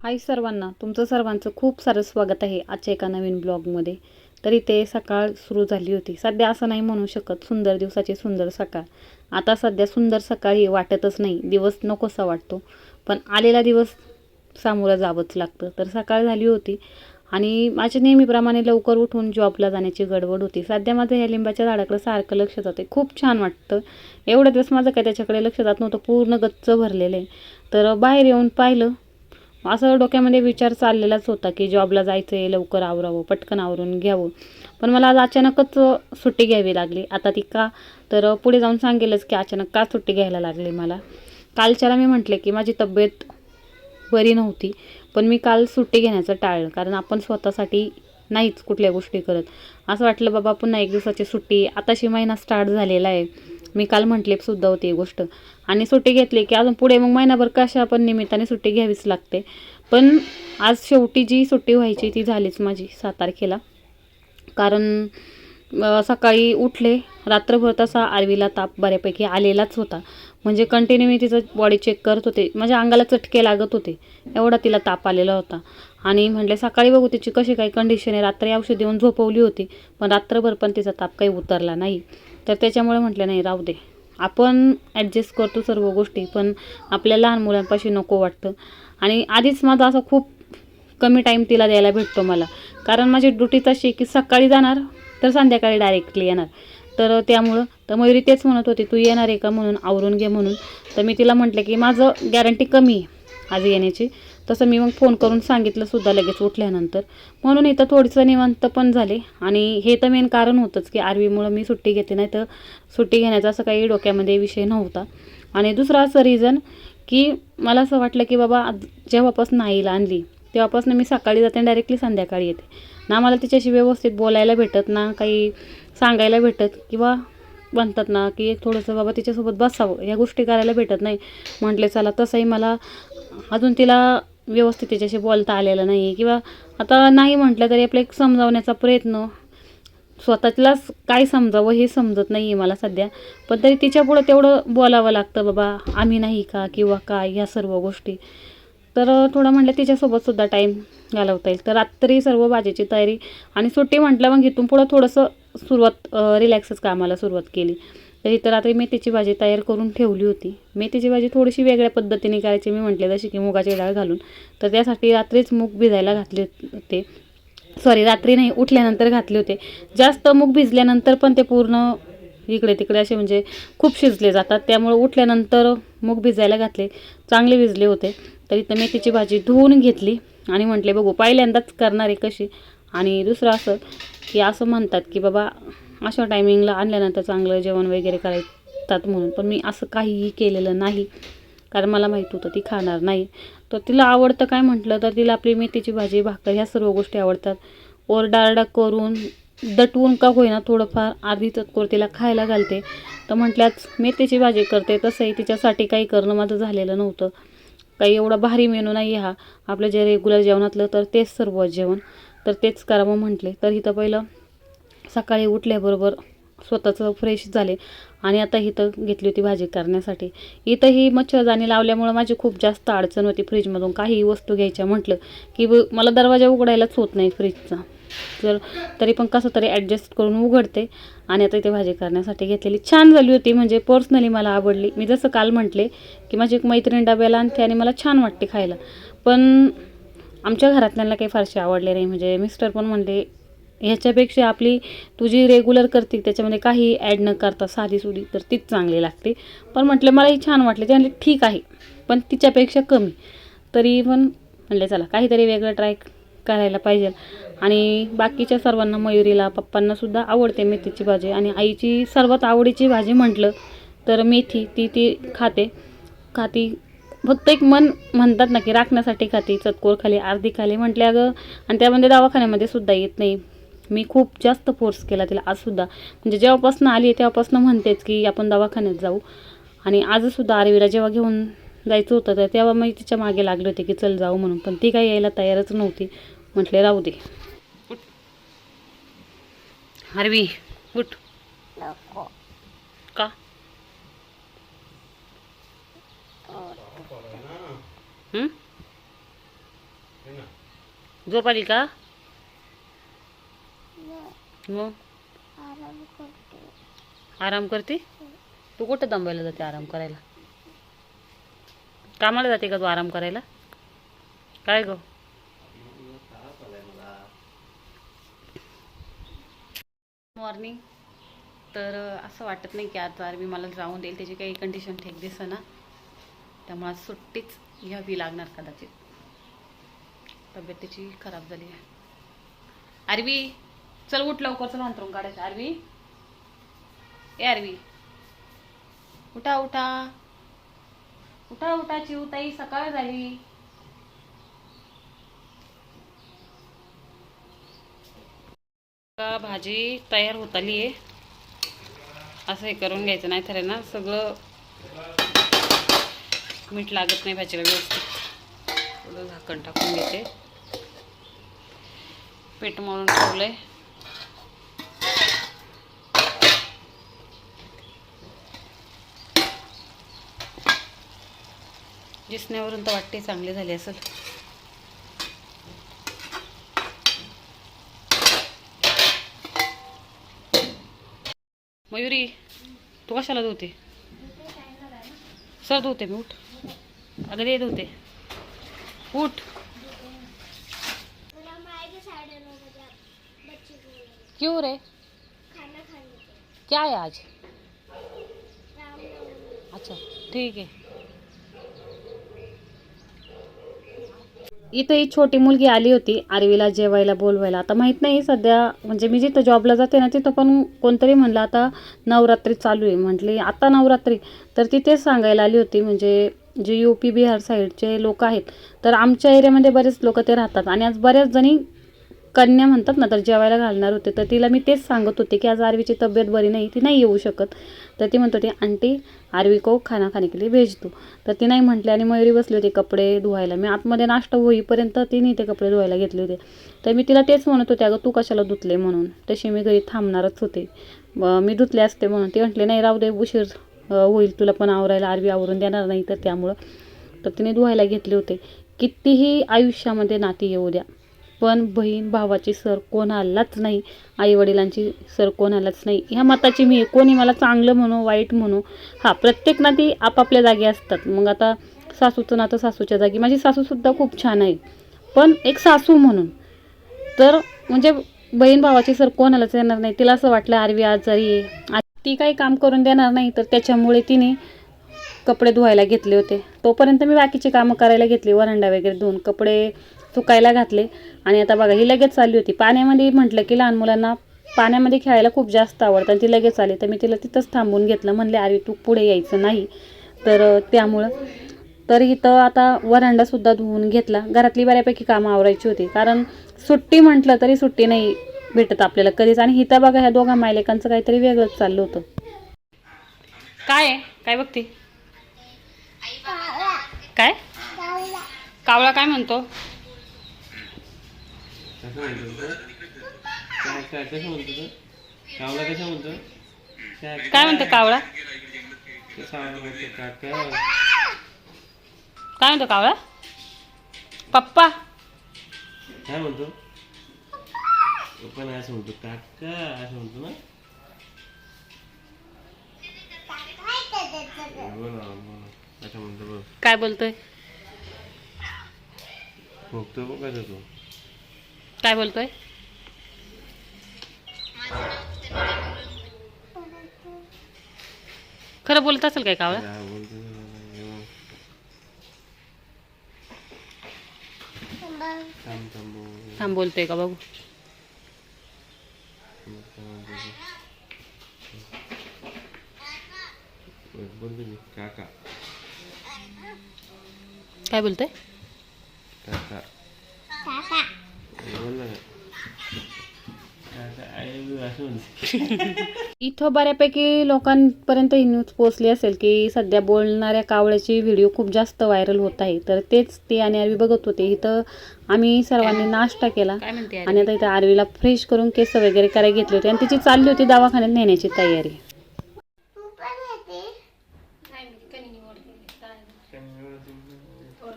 हाय सर्वांना तुमचं सर्वांचं खूप सारं स्वागत आहे आजच्या एका नवीन ब्लॉगमध्ये. तर इथे सकाळ सुरू झाली होती. सध्या असं नाही म्हणू शकत सुंदर दिवसाची सुंदर सकाळ. आता सध्या सुंदर सकाळी वाटतच नाही दिवस नकोसा वाटतो. पण आलेला दिवस सामोरं जावंच लागतं. तर सकाळ झाली होती आणि माझ्या नेहमीप्रमाणे लवकर उठून जॉबला जाण्याची गडबड होती. सध्या माझं ह्या लिंबाच्या झाडाकडे सारखं लक्ष जाते खूप छान वाटतं. एवढ्या दिवस माझं काय त्याच्याकडे लक्ष जात नव्हतं. पूर्ण गच्च भरलेलं आहे. तर बाहेर येऊन पाहिलं असं डोक्यामध्ये विचार चाललेलाच होता की जॉबला जायचं आहे लवकर आवरावं पटकन आवरून घ्यावं. पण मला आज अचानकच सुट्टी घ्यावी लागली. आता ती का? तर पुढे जाऊन सांगेलच की अचानक का सुट्टी घ्यायला लागली मला. कालच्याला मी म्हटले की माझी तब्येत बरी नव्हती पण मी काल सुट्टी घेण्याचं टाळलं कारण आपण स्वतःसाठी नाहीच कुठल्या गोष्टी करत. असं वाटलं बाबा पुन्हा एक दिवसाची सुट्टी आताशी महिना स्टार्ट झालेला आहे. मी काल म्हटले सुद्धा होती ही गोष्ट. आणि सुट्टी घेतली की अजून पुढे मग महिनाभर कशा पण निमित्ताने सुट्टी घ्यावीच लागते. पण आज शेवटी जी सुट्टी व्हायची ती झालीच माझी सात तारखेला. कारण सकाळी उठले रात्रभर तसा आरवीला ताप बऱ्यापैकी आलेलाच होता. म्हणजे कंटिन्यू मी तिचं बॉडी चेक करत होते. माझ्या अंगाला चटके लागत होते. एवढा तिला ताप आलेला होता. आणि म्हटले सकाळी बघू तिची कशी काही कंडिशन आहे. रात्री औषध देऊन झोपवली होती. पण रात्रभर पण तिचा ताप काही उतरला नाही. तर त्याच्यामुळे म्हटलं नाही राहू दे. आपण ॲडजस्ट करतो सर्व गोष्टी पण आपल्या लहान मुलांपाशी नको वाटतं. आणि आधीच माझा असं खूप कमी टाईम तिला द्यायला भेटतो मला. कारण माझी ड्युटीच अशी आहे की सकाळी जाणार तर संध्याकाळी डायरेक्टली येणार. तर त्यामुळं तर मयुरी तेच म्हणत होती तू येणार आहे का म्हणून आवरून घे म्हणून? तर मी तिला म्हटलं की माझं गॅरंटी कमी आहे आज येण्याची. तसं मी मग फोन करून सांगितलं सुद्धा लगेच उठल्यानंतर. म्हणून इथं थोडंसं निवांत पण झाले. आणि हे तर मेन कारण होतंच की आरवीमुळं मी सुट्टी घेते नाही तर सुट्टी घेण्याचा असं काही डोक्यामध्ये विषय नव्हता. आणि दुसरा असं रिझन की मला असं वाटलं की बाबा जेव्हापासून आईला आणली तेव्हापासून मी सकाळी जाते आणि डायरेक्टली संध्याकाळी येते. ना मला तिच्याशी व्यवस्थित बोलायला भेटत ना काही सांगायला भेटत किंवा म्हणतात ना की थोडंसं बाबा तिच्यासोबत बसावं या गोष्टी करायला भेटत नाही. म्हटले चला तसंही मला अजून तिला व्यवस्थित तिच्याशी बोलता आलेलं नाही किंवा आता नाही म्हटलं तरी आपलं एक समजावण्याचा प्रयत्न स्वतःलाच काय समजावं हे समजत नाही आहे मला सध्या. पण तरी तिच्यापुढं तेवढं बोलावं लागतं बाबा आम्ही नाही का किंवा काय ह्या सर्व गोष्टी. तर थोडं म्हटलं तिच्यासोबतसुद्धा टाईम घालवता येईल. तर रात्री सर्व भाजीची तयारी आणि सुट्टी म्हटलं मग इथून पुढं थोडंसं सुरुवात रिलॅक्सच कामाला सुरुवात केली. तर रात्री मेथीची भाजी तयार करून ठेवली होती. मेथीची भाजी थोडीशी वेगळ्या पद्धतीने करायची मी म्हटले जशी की मुगाची डाळ घालून. तर त्यासाठी रात्रीच मूग भिजायला घातले होते. सॉरी रात्री नाही उठल्यानंतर घातले होते. जास्त मूग भिजल्यानंतर पण ते पूर्ण इकडे तिकडे असे म्हणजे खूप शिजले जातात. त्यामुळे उठल्यानंतर मूग भिजायला घातले. चांगले भिजले होते. तर इथं मेथीची भाजी धुवून घेतली आणि म्हटले बघू पहिल्यांदाच करणार आहे कशी. आणि दुसरं असं की असं म्हणतात की बाबा अशा टायमिंगला आणल्यानंतर चांगलं जेवण वगैरे करायतात म्हणून. पण मी असं काहीही केलेलं नाही. कारण मला माहीत होतं ती खाणार नाही. तर तिला आवडतं काय म्हटलं तर तिला आपली मेथीची भाजी भाकर ह्या सर्व गोष्टी आवडतात. ओरडारडा करून दटवून का होईना थोडंफार आधी चतकोर तिला खायला घालते. तर म्हटल्याच मेथीची भाजी करते तसंही तिच्यासाठी काही करणं माझं झालेलं नव्हतं. काही एवढा भारी मेनू नाही हा. आपलं जे रेग्युलर जेवणातलं तर तेच सर्व जेवण. तर तेच करावं म्हटले. तर इथं पहिलं सकाळी उठल्याबरोबर स्वतःचं फ्रेश झाले. आणि आता इथं घेतली होती भाजी करण्यासाठी. इथं ही मच्छरदाणी लावल्यामुळं माझी खूप जास्त अडचण होती फ्रीजमधून काही वस्तू घ्यायच्या म्हटलं की ब- मला दरवाजा उघडायलाच होत नाही फ्रीजचा तर तरी पण कसं तरी ॲडजस्ट करून उघडते. आणि आता इथे भाजी करण्यासाठी घेतलेली. छान झाली होती म्हणजे पर्सनली मला आवडली. मी जसं काल म्हटले की माझी एक मैत्रीण डब्याला आणते आणि मला छान वाटते खायला. पण आमच्या घरातल्यांना काही फारसे आवडले नाही. म्हणजे मिस्टर पण म्हणले ह्याच्यापेक्षा आपली तुझी रेग्युलर करते त्याच्यामध्ये काही ॲड न करता साधी सुधी तर तीच चांगली लागते. पण म्हटलं मलाही छान वाटले. ते ठीक आहे. पण तिच्यापेक्षा कमी. तरी पण म्हणले चला काहीतरी वेगळं ट्राय करायला पाहिजे. आणि बाकीच्या सर्वांना मयुरीला पप्पांनासुद्धा आवडते मेथीची भाजी. आणि आईची सर्वात आवडीची भाजी म्हटलं तर मेथी ती ती खाते. खाती फक्त एक मन म्हणतात ना की राखण्यासाठी खाती चतकोर खाली अर्धी खाली म्हटले अगं. आणि त्यामध्ये दवाखान्यामध्ये सुद्धा येत नाही. मी खूप जास्त फोर्स केला तिला. आजसुद्धा म्हणजे जेव्हापासून आली तेव्हापासून म्हणतेच की आपण दवाखान्यात जाऊ. आणि आजसुद्धा आरवीला जेव्हा घेऊन जायचं होतं तर तेव्हा मी तिच्यामागे लागले होते की चल जाऊ म्हणून. पण ती काही यायला तयारच नव्हती. म्हटले राहू दे. आरवी उठ. का? हं? झोप आली का? मग? आराम करते? तू कुठं दंबायला जाते आराम करायला? कामाला जाते का तू आराम करायला? काय ग? मॉर्निंग तर असं वाटत नाही की आज आरबी मला जाऊन देईल त्याची काही कंडिशन ठीक दिसेना. त्यामुळे आज सुट्टीच घ्यावी लागणार कदाचित. तब्येत त्याची खराब झाली आहे. आरवी! चल उठ लवकर चल अंतरून काढायचं. आरवी. ए आरवी. उठा उठा. उठा उठा चिवताई सकाळ झाली. का भाजी तयार होत आली आहे? असं हे करून घ्यायचं नाही तर आहे ना सगळं मीठ लागत नाही भाजीला व्यवस्थित. थोडं झाकण टाकून घेते. पीठ मळून ठेवलंय. दिसण्यावरून तर वाटते चांगली झाली असेल. मयुरी तू कशाला धुते? सर धुते मी उठ. अगं दे धुते. उठ. क्यों रे? क्या है आज? अच्छा ठीक आहे. इथं ही छोटी मुलगी आली होती आरवीला जेवायला बोलवायला. आता माहीत नाही सध्या म्हणजे मी जिथं जॉबला जाते ना तिथं पण कोणतरी म्हणलं आता नवरात्री चालू आहे. म्हटली आता नवरात्री. तर तिथेच सांगायला आली होती म्हणजे जे यू पी बिहार साईडचे लोक आहेत तर आमच्या एरियामध्ये बरेच लोक ते राहतात. आणि आज बऱ्याच जणी कन्या म्हणतात ना तर जेवायला घालणार होते. तर तिला मी तेच सांगत होते की आज आरवीची तब्येत बरी नाही ती नाही येऊ शकत. तर ती म्हणत होती आंटी आरवी को खाना खाने के लिए भेज दो तर ती नाही म्हटली आणि मयुरी बसली होती कपडे धुवायला. मी आतमध्ये नाश्ता होईपर्यंत तिने ते कपडे धुवायला घेतले होते. तर मी तिला तेच म्हणत होते अगं तू कशाला धुतले म्हणून? तशी मी घरी थांबणारच होते. मी धुतले असते म्हणून. ती म्हटली नाही राहू दे उशीर होईल. तुला पण आवरायला आरवी आवरून देणार नाही तर त्यामुळं. तर तिने धुवायला घेतले होते. कितीही आयुष्यामध्ये नाती येऊ द्या. पण बहीण भावाची सर कोण आलाच नाही आईवडिलांची सर कोणालाच नाही ह्या मताची मी कोणी मला चांगलं म्हणू वाईट म्हणू हां प्रत्येक नाती आपापल्या जागी असतात. मग आता सासूचं नातं सासूच्या जागी. माझी सासूसुद्धा खूप छान आहे. पण एक सासू म्हणून. तर म्हणजे बहीण भावाची सर कोणालाच येणार नाही? तिला असं वाटलं आरवी आजारी आहे. ती काही काम करून देणार नाही. तर त्याच्यामुळे तिने कपडे धुवायला घेतले होते. तोपर्यंत मी बाकीची कामं करायला घेतली. वरंडा वगैरे धुवून कपडे सुकायला घातले. आणि आता बघा ही लगेच चालली होती. पाण्यामध्ये म्हटलं की लहान मुलांना पाण्यामध्ये खेळायला खूप जास्त आवडतं आणि ती लगेच आली. तर मी तिला तिथंच थांबून घेतलं. म्हणले अरे तू पुढे यायचं नाही. तर त्यामुळं. तर इथं आता वरांडासुद्धा धुवून घेतला. घरातली बऱ्यापैकी कामं आवरायची होती. कारण सुट्टी म्हटलं तरी सुट्टी नाही भेटत आपल्याला कधीच. आणि इथं बघा ह्या दोघा मायलेकांचं काहीतरी वेगळंच चाललं होतं. काय काय बघते? काय? कावळा काय म्हणतो? कसं म्हणतो तो? काय काय कसं म्हणतो तो? कावला कसं म्हणतो? काय म्हणतो कावळा? काय म्हणतो कावळा? पप्पा. काय म्हणतो? पण असं म्हणतो. काका असं म्हणतो ना? काय बोलतोय? भोगतो बघ कसं तो. काय बोलतोय? खरं बोलत असेल काय कावळा हे. थांब थांब बोल. थांब बोलतोय का बघू? काय बोलतोय? इथं बऱ्यापैकी लोकांपर्यंत ही न्यूज पोहोचली असेल की सध्या बोलणाऱ्या कावळ्याची व्हिडिओ खूप जास्त व्हायरल होत आहे. तर तेच ते आणि आरवी बघत होते. इथं आम्ही सर्वांनी नाश्ता केला आणि आता इथं आरवीला फ्रेश करून केस वगैरे करायला घेतले होते आणि तिची चालली होती दवाखान्यात नेण्याची तयारी.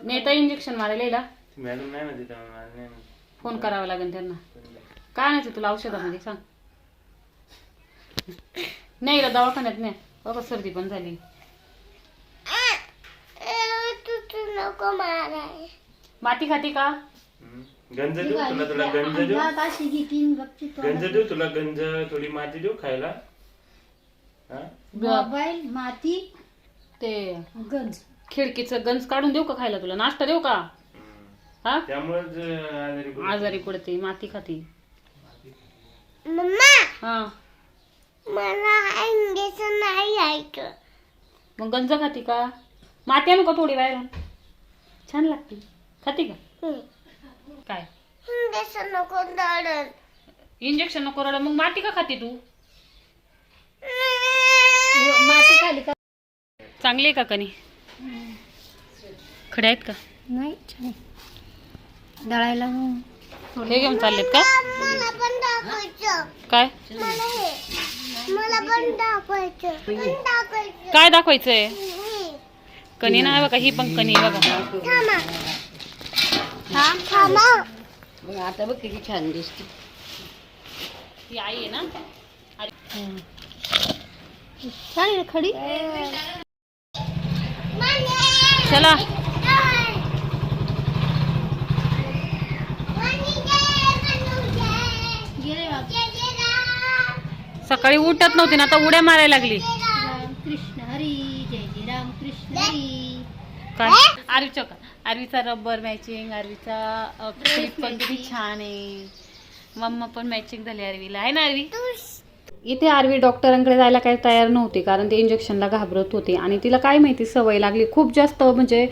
नेता इंजेक्शन मारायला मॅडम नाही नाही. फोन करावा लागेल त्यांना. काय आणायचं तुला औषधामध्ये सांग. नाही रे दवाखान्यात नाही. बाबा सर्दी पण झाली. माती खाती का. गंज देऊ तुला तुला गंज देऊ. गंज देऊ तुला गंज थोडी माती देऊ खायला. हा? मोबाईल माती ते गंज. खिडकीचं गंज काढून देऊ का खायला तुला? नाश्ता देऊ का. हा? त्यामुळेच आजारी पडतो. आजारी पडते. माती खाती. मम्मा! हा. मला इंजेक्शन नाही घ्यायचं मग गंज खाती का? माती आणू का थोडी बाहेरून? छान लागते. खाती का? काय? इंजेक्शन नको दडन इंजेक्शन नको रडा मग माती का खाती तू? माती खाली का? चांगली आहे का कणी? खडे आहेत का? नाही छान दळायला. हे घेऊन चाललेत का? मला पण दाखवायचं. काय? मला हे. मला पण दाखवायचं. पण दाखवायचं. काय दाखवायचंय? हे. कणी नाही बघा ही पण कणी बघा. थांबा. हा थांबा. आता बघ किती छान दिसते. ही आई आहे ना? छान खडी. चला. सकाळी उठत नव्हती ना आता उड्या मारायला लागली. कृष्ण हरी जय जय राम कृष्ण हरी. काय? आरवीचा का? आरवीचा रबर मॅचिंग आरवीचा क्लिप पण किती छान आहे. मम्मा पण मॅचिंग झाली आरवीला. आहे ना आरवी? इथे आरवी डॉक्टरांकडे जायला काही तयार नव्हती कारण ते इंजेक्शनला घाबरत होते. आणि तिला काय माहिती सवय लागली. खूप जास्त म्हणजे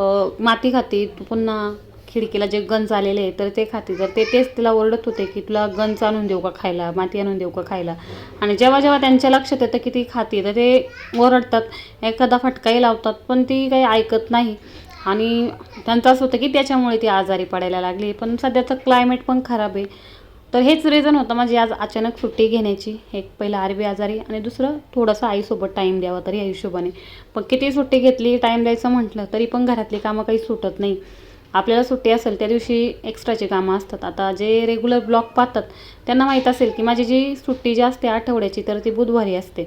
माती खाती पुन्हा खिडकीला जे गंज आलेले आहे तर ते खाते. तर ते तेच तिला ओरडत होते की तुला गंज आणून देऊ का खायला? माती आणून देऊ का खायला? आणि जेव्हा जेव्हा त्यांच्या लक्षात येतं की ती खाते तर ते ओरडतात. एखादा फटकाही लावतात पण ती काही ऐकत नाही. आणि त्यांचं असं होतं की त्याच्यामुळे ती आजारी पडायला लागली. पण सध्याचं क्लायमेट पण खराब आहे. तर हेच रिझन होतं माझी आज अचानक सुट्टी घेण्याची. एक पहिलं आरबी आजारी आणि दुसरं थोडंसं आईसोबत टाईम द्यावा तरी या हिशोबाने पण किती सुट्टी घेतली टाईम द्यायचं म्हटलं तरी पण घरातली कामं काही सुटत नाही. आपल्याला सुट्टी असेल त्या दिवशी एक्स्ट्राची कामं असतात. आता जे रेग्युलर ब्लॉक पाहतात त्यांना माहीत असेल की माझी जी सुट्टी जी असते आठवड्याची तर ती बुधवारी असते.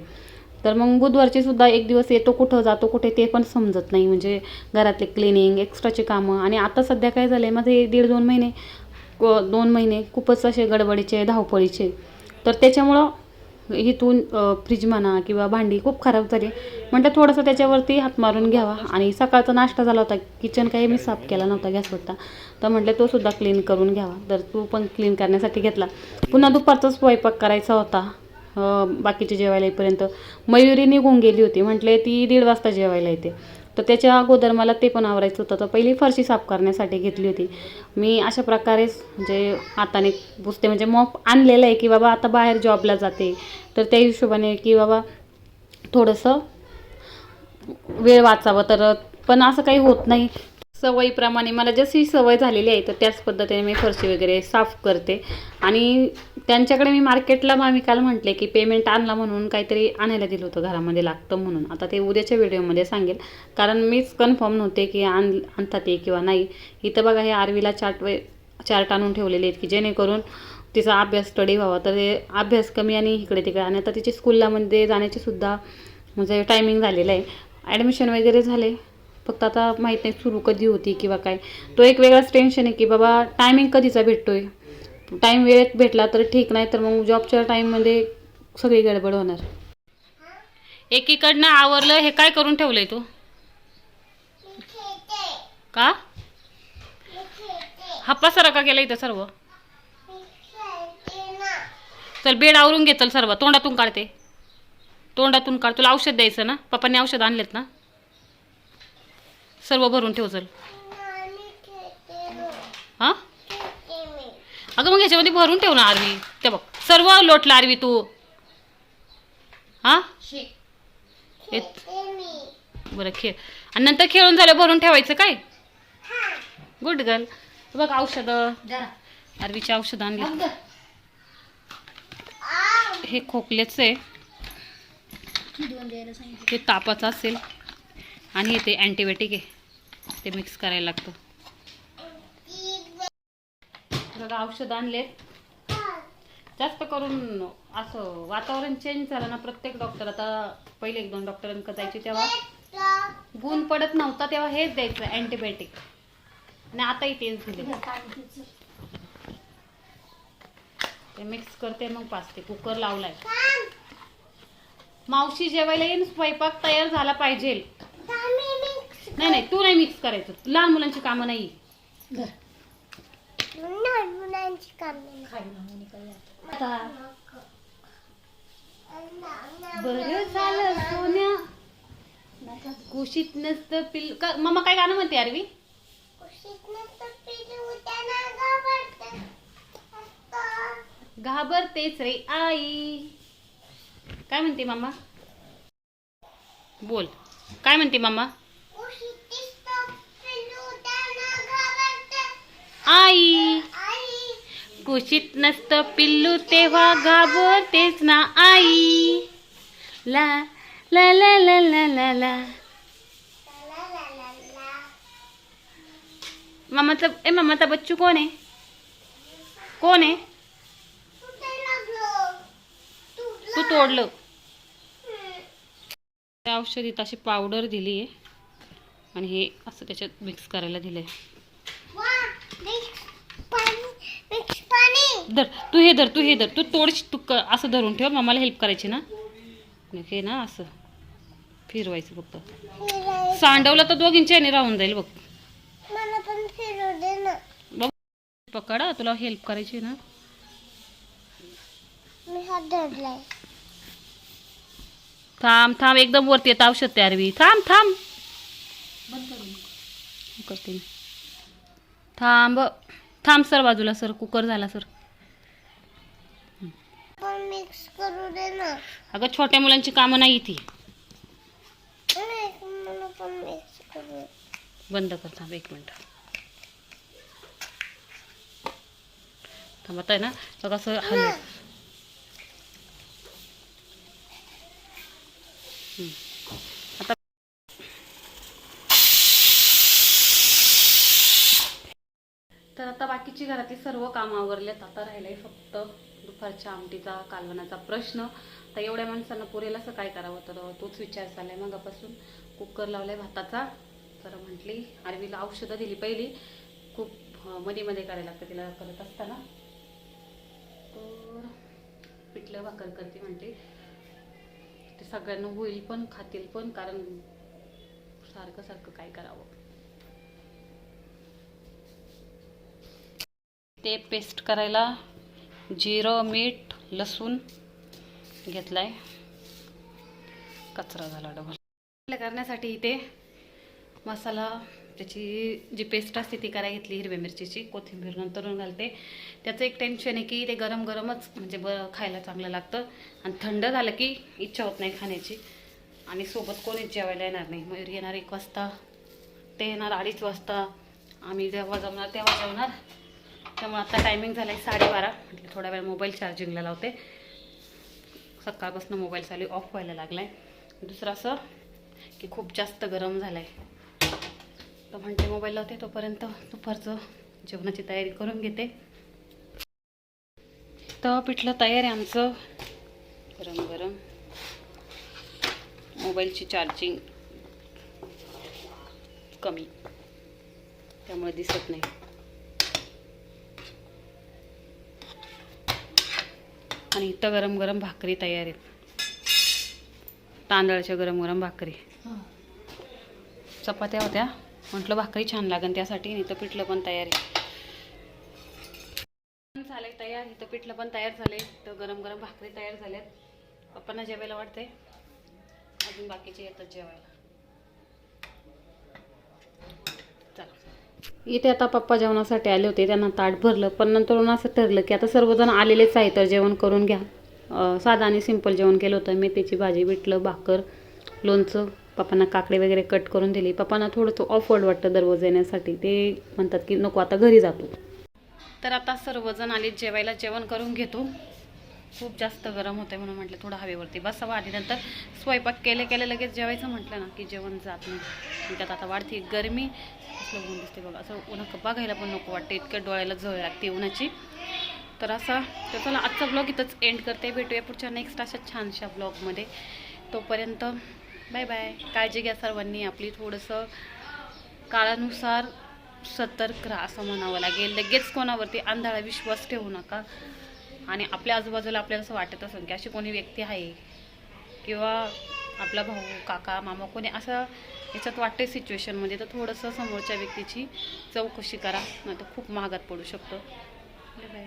तर मग बुधवारची सुद्धा एक दिवस येतो कुठं जातो कुठे ते पण समजत नाही. म्हणजे घरातले क्लिनिंग एक्स्ट्राचे कामं. आणि आता सध्या काय झालं आहे माझे दीड दोन महिने दोन महिने खूपच असे गडबडीचे धावपळीचे. तर त्याच्यामुळं इथून फ्रीज म्हणा किंवा भांडी खूप खराब झाली. म्हटलं थोडंसं त्याच्यावरती हात मारून घ्यावा. आणि सकाळचा नाश्ता झाला होता. किचन काही मी साफ केला नव्हता गॅसवरता तर म्हटलं तो सुद्धा क्लीन करून घ्यावा. तर तो पण क्लीन करण्यासाठी घेतला. पुन्हा दुपारचा स्वयंपाक करायचा होता. बाकीचे जेवायला येईपर्यंत. मयुरी निघून गेली होती. म्हटले ती दीड वाजता जेवायला येते. तर त्याच्या अगोदर मला ते पण आवरायचं होतं. तर पहिली फरशी साफ करण्यासाठी घेतली होती. मी अशा प्रकारेच म्हणजे हाताने पुसते. म्हणजे मॉप आणलेलं आहे की बाबा आता बाहेर जॉबला जाते. तर त्या हिशोबाने की बाबा थोडंसं वेळ वाचावं. तर पण असं काही होत नाही. सवयीप्रमाणे मला जशी सवय झालेली आहे तर त्याच पद्धतीने मी फरशी वगैरे साफ करते. आणि त्यांच्याकडे मी मार्केटला मी काल म्हटले की पेमेंट आणला म्हणून काहीतरी आणायला दिलं होतं घरामध्ये लागतं म्हणून. आता ते उद्याच्या व्हिडिओमध्ये सांगेल. कारण मीच कन्फर्म नव्हते की आण आणतात ते किंवा नाही. इथं बघा हे आरवीला चार्ट वे चार्ट आणून ठेवलेले आहेत की जेणेकरून तिचा अभ्यास स्टडी व्हावा. तर हे अभ्यास कमी आणि इकडे तिकडे आणि आता तिची स्कूलला जाण्याचीसुद्धा जाण्याची सुद्धा म्हणजे टायमिंग झालेलं आहे. ॲडमिशन वगैरे झाले. फक्त आता माहीत नाही सुरू कधी होती किंवा काय. तो एक वेगळाच टेन्शन आहे की बाबा टायमिंग कधीचा भेटतोय? टाईम वेळेत भेटला तर ठीक नाही तर मग जॉबच्या टाईममध्ये सगळी गडबड होणार. एकीकडनं आवरलं हे काय करून ठेवलंय तू? का? हप्पा सर का केला इथं सर्व? चल बेड आवरून घे चल सर्व. तोंडातून काढते. तोंडातून काढ. तुला औषध द्यायचं ना? पप्पांनी औषध आणलेत ना? सर्व भरून ठेव चल. हां? अगं मग ह्याच्यामध्ये भरून ठेव ना आरवी. ते बघ सर्व लोटलं आरवी तू. हां? येत. बरं खेळ. आणि नंतर खेळून झालं भरून ठेवायचं काय? गुड गर्ल बघ औषधं. आरवीची औषधं आणली. हे खोकल्याचं आहे. हे तापाचं असेल. आणि हे ते अँटीबायोटिक आहे. ते मिक्स करायला लागतं. बघा औषध आणले. जास्त करून असं वातावरण चेंज झालं ना प्रत्येक डॉक्टर आता पहिले एक दोन डॉक्टरांकडे जायचे तेव्हा गुण पडत नव्हता तेव्हा हेच द्यायचं अँटीबायोटिक आणि आताही तेच दिले. ते मिक्स करते मग पाचते. कुकर लावलाय. मावशी जेवायला येईन स्वयंपाक तयार झाला पाहिजे. नाही नाही तू नाही मिक्स करायचं. लहान मुलांची कामं नाही. मुलांची कामे बरं झालं सोन्या. कुशीत नसतं पिल का मम्मा काय गाणं म्हणते अरवी घाबरतेच रे आई. काय म्हणते मामा? बोल. काय म्हणते मामा? आई. कुशीत नसतं पिल्लू तेव्हा घाबरतेच ना आई. ला ला ला ला ला ला ला. मामाचा ए मामाचा बच्चू कोण आहे? कोण आहे? तू तोडलं. त्या औषधीत अशी पावडर दिली आहे आणि हे असं त्याच्यात मिक्स करायला दिलंय. धर तू हे धर तू हे धर. तू तोड तू क- असं धरून ठेव. मामाला हेल्प करायची ना. हे ना असं. फिरवायचं फक्त. सांडवलं तर दोघींच्या ह्याने राहून जाईल बघ. बघ पकड तुला हेल्प करायची ना. थांब थांब. एकदम वरती येतं औषध तयार बी थांब. थांब करते मी. थांब थांब सर बाजूला सर कुकर झाला सर. पण मिक्स करू दे ना. अगं छोट्या मुलांची कामं नाही ती मिक्स करू. बंद कर थांब एक मिनिट. थांबत आहे ना? तर कसं हलव. हम्म. आता तर आता बाकीची घरातली सर्व कामं आवरलेत. आता राहिलंय फक्त दुपारच्या आमटीचा कालवणाचा प्रश्न. तर एवढ्या माणसांना पुरेल असं काय करावं? तर तोच विचार चाललाय मगापासून. कुकर लावलाय भाताचा. तर म्हटली आरवीला औषधं दिली पहिली. खूप मध्ये मध्ये करायला लागतं तिला करत असताना. तर पिठलं भाकर करते म्हटली. ते सगळ्यांना होईल पण खातील पण कारण सारखं सारखं काय करावं? ते पेस्ट करायला जिरं मीठ लसूण घेतला आहे कचरा झाला डबल. करण्यासाठी इथे मसाला त्याची जी पेस्ट असते ती करायला घेतली हिरव्या मिरचीची कोथिंबीर नंतरून घालते. त्याचं एक टेन्शन आहे की ते गरम गरमच म्हणजे ब खायला चांगलं लागतं. आणि थंड झालं की इच्छा होत नाही खाण्याची. आणि सोबत कोणीच जेवायला येणार नाही. मयूर येणार एक वाजता ते येणार अडीच वाजता. आम्ही जेव्हा जमणार तेव्हा जेवणार. त्यामुळे आता टायमिंग झाला आहे साडेबारा. म्हटलं थोडा वेळ मोबाईल चार्जिंगला लावते. सकाळपासून मोबाईल चालू ऑफ व्हायला लागला आहे दुसरं असं की खूप जास्त गरम झालं आहे तर म्हणते मोबाईल लावते तोपर्यंत दुपारचं जेवणाची तयारी करून घेते. तर पिठलं तयार आहे आमचं. गरम गरम. मोबाईलची चार्जिंग कमी. त्यामुळे दिसत नाही. आणि इथं गरम गरम भाकरी तयार आहेत. तांदळाच्या गरम गरम भाकरी. चपात्या होत्या. म्हटलं भाकरी छान लागन त्यासाठी इथं पिठलं पण तयार आहे. झालंय तयार. इथं पिठलं पण तयार झाले तर गरम गरम भाकरी तयार झाल्यात. पप्पांना जेवायला वाटते अजून बाकीचे येतात जेवायला. चला. इथे आता पप्पा जेवणासाठी आले होते त्यांना ताट भरलं पण नंतर असं ठरलं की आता सर्वजण आलेलेच आहे तर जेवण करून घ्या. अं, साधं आणि सिंपल जेवण केलं होतं मेथीची भाजी पिठलं भाकर लोणचं पप्पांना काकडे वगैरे कट करून दिली. पप्पांना थोडंसं ऑफवर्ड वाटतं दररोज येण्यासाठी ते म्हणतात की नको आता घरी जातो. तर आता सर्वजण आले जेवायला जेवण करून घेतो. खूप जास्त गरम होतं म्हणून म्हटलं थोडं हवेवरती बसावं आणि नंतर स्वयंपाक केले केले लगेच जेवायचं म्हटलं ना की जेवण जात नाही. त्यात आता वाढते गरमी. असलं ऊन दिसते बघा असं उन्हा बघायला पण नको वाटते इतकं डोळ्याला झळ लागते उन्हाची तर असा तर चला आजचा ब्लॉग इथंच एंड करते. भेटूया पुढच्या नेक्स्ट अशा छानशा ब्लॉगमध्ये तोपर्यंत बाय बाय काळजी घ्या सर्वांनी आपली थोडंसं काळानुसार सतर्क राहा असं म्हणावं लागेल. लगेच कोणावरती आंधळा विश्वास ठेवू नका. आणि आपल्या आजूबाजूला आपल्याला असं वाटत असेल की अशी कोणी व्यक्ती आहे? किंवा आपला भाऊ काका मामा कोणी असं याच्यात वाटते सिच्युएशनमध्ये तर थोडंसं समोरच्या व्यक्तीची चौकशी करा नाही तर खूप महागात पडू शकतो. बाय